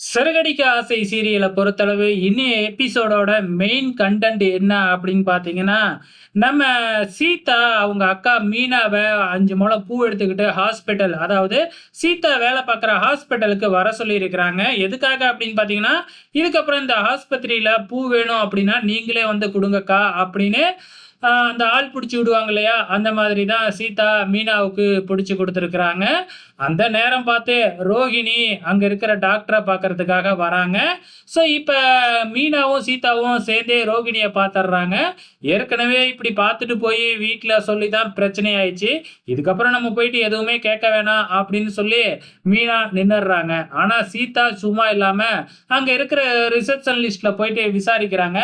சிறகடிக்க ஆசை சீரியலை பொறுத்தளவு இன்னைய எபிசோடோட மெயின் கண்டென்ட் என்ன அப்படின்னு பார்த்தீங்கன்னா நம்ம சீதா அவங்க அக்கா மீனாவை அஞ்சு முளை பூ எடுத்துக்கிட்டு ஹாஸ்பிட்டல் அதாவது சீதா வேலை பார்க்குற ஹாஸ்பிட்டலுக்கு வர சொல்லியிருக்கிறாங்க. எதுக்காக அப்படின்னு பார்த்தீங்கன்னா இதுக்கப்புறம் இந்த ஆஸ்பத்திரியில் பூ வேணும் அப்படின்னா நீங்களே வந்து கொடுங்கக்கா அப்படின்னு அந்த ஆள் பிடிச்சி விடுவாங்க இல்லையா? அந்த மாதிரி தான் சீதா மீனாவுக்கு பிடிச்சி கொடுத்துருக்குறாங்க. அந்த நேரம் பார்த்து ரோகிணி அங்கே இருக்கிற டாக்டரை பார்க்கறதுக்காக வராங்க. ஸோ இப்போ மீனாவும் சீதாவும் சேர்ந்தே ரோகிணியை பார்த்துட்றாங்க. ஏற்கனவே இப்படி பார்த்துட்டு போய் வீட்டில் சொல்லி தான் பிரச்சனை ஆயிடுச்சு இதுக்கப்புறம் நம்ம போயிட்டு எதுவுமே கேட்க வேணாம் அப்படின்னு சொல்லி மீனா நின்னுடுறாங்க. ஆனால் சீதா சும்மா இல்லாமல் அங்கே இருக்கிற ரிசப்ஷன் லிஸ்ட்டில் போயிட்டு விசாரிக்கிறாங்க.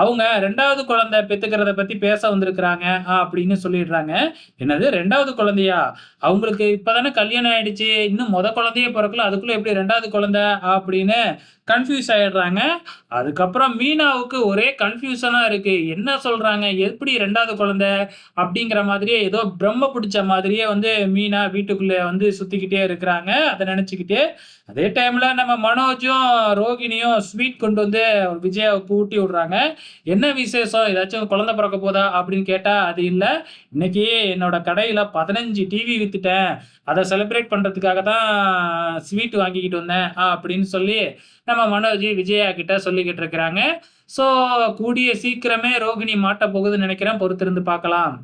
அவங்க ரெண்டாவது குழந்தை பெத்துக்கிறத பற்றி பேச வந்திருக்கிறாங்க அப்படின்னு சொல்லிடுறாங்க. என்னது ரெண்டாவது குழந்தையா? அவங்களுக்கு இப்பதானே கல்யாணம் ஆயிடுச்சு. இன்னும் முத குழந்தையே பிறக்கல. அதுக்குள்ள எப்படி ரெண்டாவது குழந்தை? அப்படின்னு கன்ஃபியூஸ் ஆயிடுறாங்க. அதுக்கப்புறம் மீனாவுக்கு ஒரே கன்ஃபியூஷனா இருக்கு. என்ன சொல்றாங்க? எப்படி ரெண்டாவது குழந்தை? அப்படிங்கிற மாதிரியே ஏதோ பிரம்ம பிடிச்ச மாதிரியே வந்து மீனா வீட்டுக்குள்ளே வந்து சுத்திக்கிட்டே இருக்கிறாங்க. அதை நினைச்சுக்கிட்டே அதே டைம்ல நம்ம மனோஜும் ரோகிணியும் ஸ்வீட் கொண்டு வந்து விஜயாவுக்கு ஊட்டி விடுறாங்க. என்ன விசேஷம்? ஏதாச்சும் குழந்தை பிறக்க போதா? அப்படின்னு கேட்டா அது இல்லை. இன்னைக்கு என்னோட கடையில பதினஞ்சு டிவி வித்துட்டேன். அதை செலிப்ரேட் பண்றதுக்காக தான் ஸ்வீட் வாங்கிக்கிட்டு வந்தேன் அப்படின்னு சொல்லி நம்ம மனோஜ் விஜயா கிட்ட சொல்லிக்கிட்டு இருக்கிறாங்க. ஸோ கூடிய சீக்கிரமே ரோகிணி மாட்ட போகுதுன்னு நினைக்கிறேன். பொறுத்திருந்து பார்க்கலாம்.